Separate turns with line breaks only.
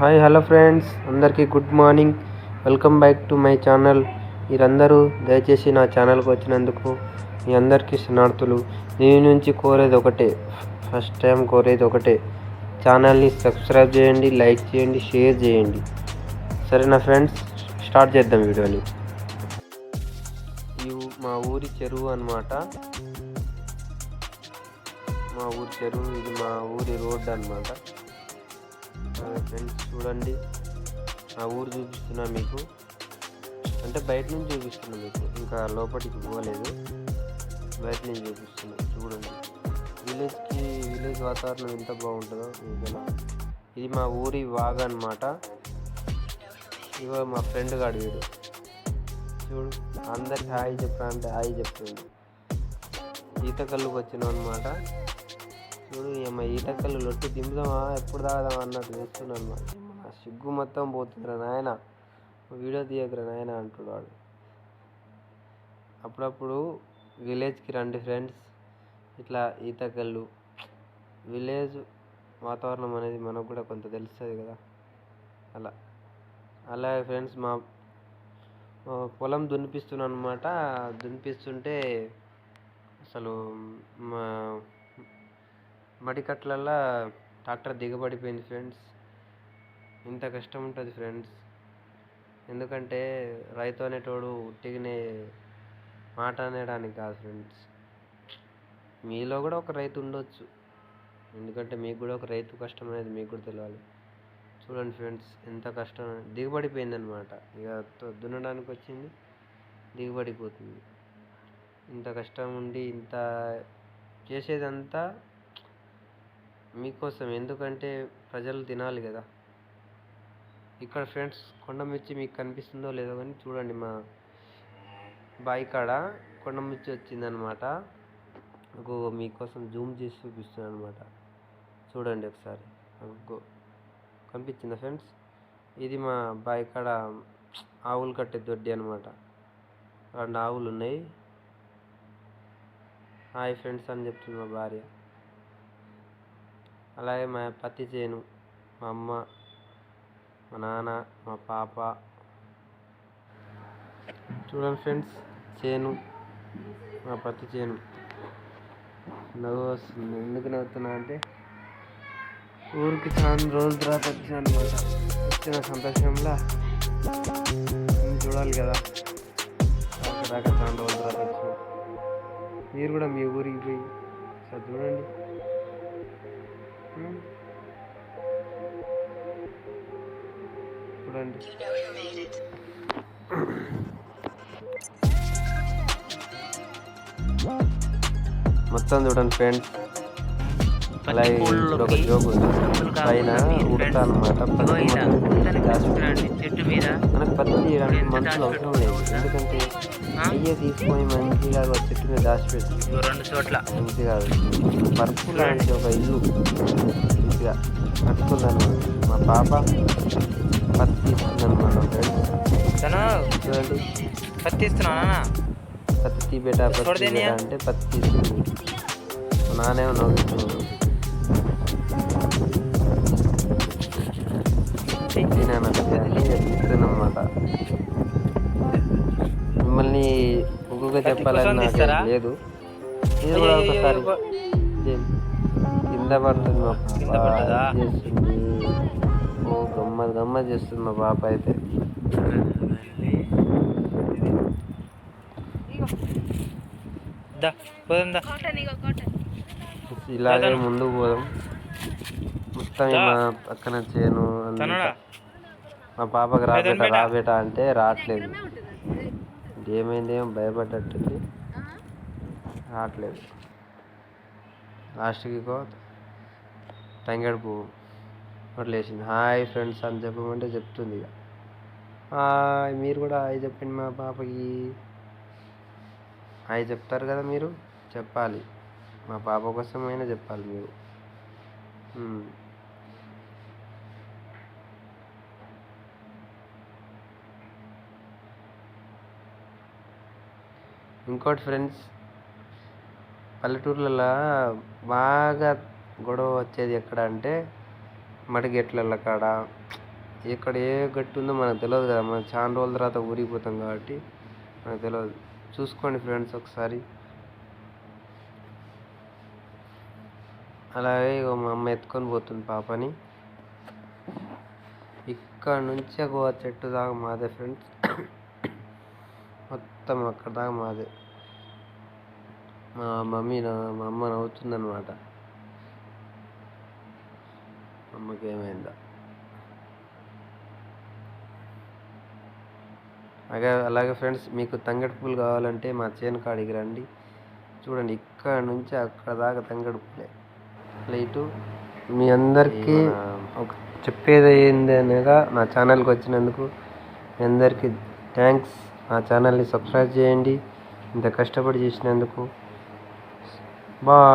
Hi hello friends. అందరికీ good morning. Welcome back to my channel. మీరందరూ దయచేసి నా ఛానల్కి వచ్చినందుకు మీ అందరికీ శనార్థులు నేను నుంచి కోరేది ఒకటే ఫస్ట్ టైం కోరేది ఒకటే ఛానల్ని సబ్స్క్రైబ్ చేయండి లైక్ చేయండి షేర్ చేయండి. సరే నా ఫ్రెండ్స్? స్టార్ట్ చేద్దాం వీడియోని. ఈ మా ఊరి చెరువు అన్నమాట. మా ఊరి చెరువు ఇది మా ఊరి రోడ్డు అన్నమాట. ఫ్రెండ్స్ చూడండి. నా ఊరు చూపిస్తున్నా మీకు. అంటే బయట నుంచి చూపిస్తున్నా మీకు. ఇంకా లోపలికి పోలేదు. బయట నుంచి చూపిస్తున్నా. చూడండి. విలేజ్కి విలేజ్ వాతావరణం ఎంత బాగుంటుందో మీకలా ఇది మా ఊరి వాగ అనమాట ఇగో మా ఫ్రెండ్ గాడు వీడు. చూడు. అందరికి హాయి చెప్పా అంటే చెప్తుంది ఈత కళ్ళుకి వచ్చినాం అనమాట చూడు ఏమో ఈతకల్లు లొట్టి దింపుదామా ఎప్పుడు తాగదామా అన్నట్టు చేస్తున్నాను మా నా సిగ్గు మొత్తం పోతుందిరా నాయన. వీడియో తీయకురా నాయన అంటాడు వాడు. అప్పుడప్పుడు విలేజ్కి రండి ఫ్రెండ్స్. ఇట్లా ఈతకళ్ళు విలేజ్ వాతావరణం అనేది మనకు కూడా కొంత తెలుస్తుంది కదా. అలా. అలాగే ఫ్రెండ్స్ మా మా పొలం దున్నిపిస్తున్నాను అనమాట దున్నిపిస్తుంటే అసలు మా మడికట్లల్లో ట్రాక్టర్ దిగబడిపోయింది ఫ్రెండ్స్. ఇంత కష్టం ఉంటుంది ఫ్రెండ్స్. ఎందుకంటే రైతు అనేటోడు ఉట్టిగానే మాట అనేయడానికి కాదు ఫ్రెండ్స్. మీలో కూడా ఒక రైతు ఉండొచ్చు. ఎందుకంటే మీకు కూడా ఒక రైతు కష్టం అనేది మీకు కూడా తెలియాలి చూడండి ఫ్రెండ్స్ ఎంత కష్టం. దిగబడిపోయింది అనమాట ఇక దున్నడానికి వచ్చింది దిగుబడిపోతుంది. ఇంత కష్టం ఉండి ఇంత చేసేదంతా మీకోసం. ఎందుకంటే ప్రజలు తినాలి కదా. ఇక్కడ ఫ్రెండ్స్ కొండమిర్చి మీకు కనిపిస్తుందో లేదో కానీ చూడండి మా బావి కాడ కొండమిర్చి వచ్చిందనమాట. అగో మీకోసం జూమ్ చేసి చూపిస్తున్నాను అనమాట చూడండి ఒకసారి. కనిపించిందా ఫ్రెండ్స్? ఇది మా బావి కాడ ఆవులు కట్టే దొడ్డి అనమాట. రెండు ఆవులు ఉన్నాయి. హాయ్ ఫ్రెండ్స్ అని చెప్తుంది మా భార్య. అలాగే మా పత్తి చేను మా అమ్మ మా నాన్న మా పాప. చూడండి ఫ్రెండ్స్ చేను మా పత్తి చేను. నవ్వు వస్తుంది ఎందుకు నవ్వుతున్నా అంటే ఊరికి చాలా రోజుల తర్వాత వచ్చిన అనమాట వచ్చిన సంతోషంలో చూడాలి కదా. రాక చాలా రోజుల తర్వాత వచ్చిన. మీరు కూడా మీ ఊరికి పోయి సార్ చూడండి. చూడండి మొత్తం చూడండి ఫ్రెండ్స్. అలాగే ఇక్కడ ఒక జోక్ ఉంది. పైన ఉడతా అనమాట
చెట్టు మీద
మనకు పత్తి తీయడానికి మనుషులు అవసరం లేదు. ఎందుకంటే అయ్యే తీసుకొని మంచిగా ఒక చెట్టు మీద దాచిపెట్టి
రెండు చోట్ల.
మంచిగా పరుపు లాంటి ఒక ఇల్లు. మంచిగా కట్టుకుందన్నమాట మా పాప పత్తి తీస్తుందన్నమాట ఫ్రెండ్స్
తను
పత్తి బేటా పత్తి అంటే పత్తి తీస్తుంది మా నవ్వుతున్నాడు మిమ్మల్ని
ఒక్కొక్క
చెప్పాలని నాకు లేదు కూడా ఒకసారి కింద పడుతుంది చేస్తుంది గమ్మత్ చేస్తుంది మా పాప అయితే.
దా పోదాం దా.
ఇలాగే. ముందుకు పోదాం. మొత్తం మా పక్కన చేను మా పాపకి రాబేట. రాబేట అంటే రావట్లేదు. ఏమైంది ఏం భయపడ్డట్టుంది. రావట్లేదు. లాస్ట్కి కో తంగేడు పువ్వు వదిలేసింది హాయ్ ఫ్రెండ్స్ అని చెప్పమంటే చెప్తుంది ఇక. మీరు కూడా హాయ్ చెప్పండి మా పాపకి. హాయ్ చెప్తారు కదా మీరు చెప్పాలి. మా పాప కోసమైనా చెప్పాలి మీరు. ఇంకోటి ఫ్రెండ్స్ పల్లెటూర్లలో బాగా గొడవ వచ్చేది ఎక్కడ అంటే మడిగెట్ల కాడ. ఎక్కడ ఏ గట్టు ఉందో మనకు తెలియదు కదా. మనం చాలా రోజుల తర్వాత ఊరికి పోతాం కాబట్టి మనకు తెలియదు చూసుకోండి ఫ్రెండ్స్ ఒకసారి. అలాగే ఇక మా అమ్మ ఎత్తుకొని పోతుంది పాపని. ఇక్కడ నుంచి గో చెట్టు దాకా మాదే ఫ్రెండ్స్. మొత్తం అక్కడ దాకా మాదే. మా మమ్మీ మా అమ్మ నవ్వుతుందన్నమాట. అమ్మకి ఏమైందా అలాగే అలాగే ఫ్రెండ్స్ మీకు తంగడి పూలు కావాలంటే మా చేను కాడికి రండి. చూడండి ఇక్కడ నుంచి అక్కడ దాకా తంగడి పూలే అట్లా ఇటు మీ అందరికీ ఒక చెప్పేది ఏంది అనగా నా ఛానల్కి వచ్చినందుకు మీ అందరికీ థ్యాంక్స్. నా ఛానల్ని సబ్స్క్రైబ్ చేయండి. ఇంత కష్టపడి చేసినందుకు. బాయ్.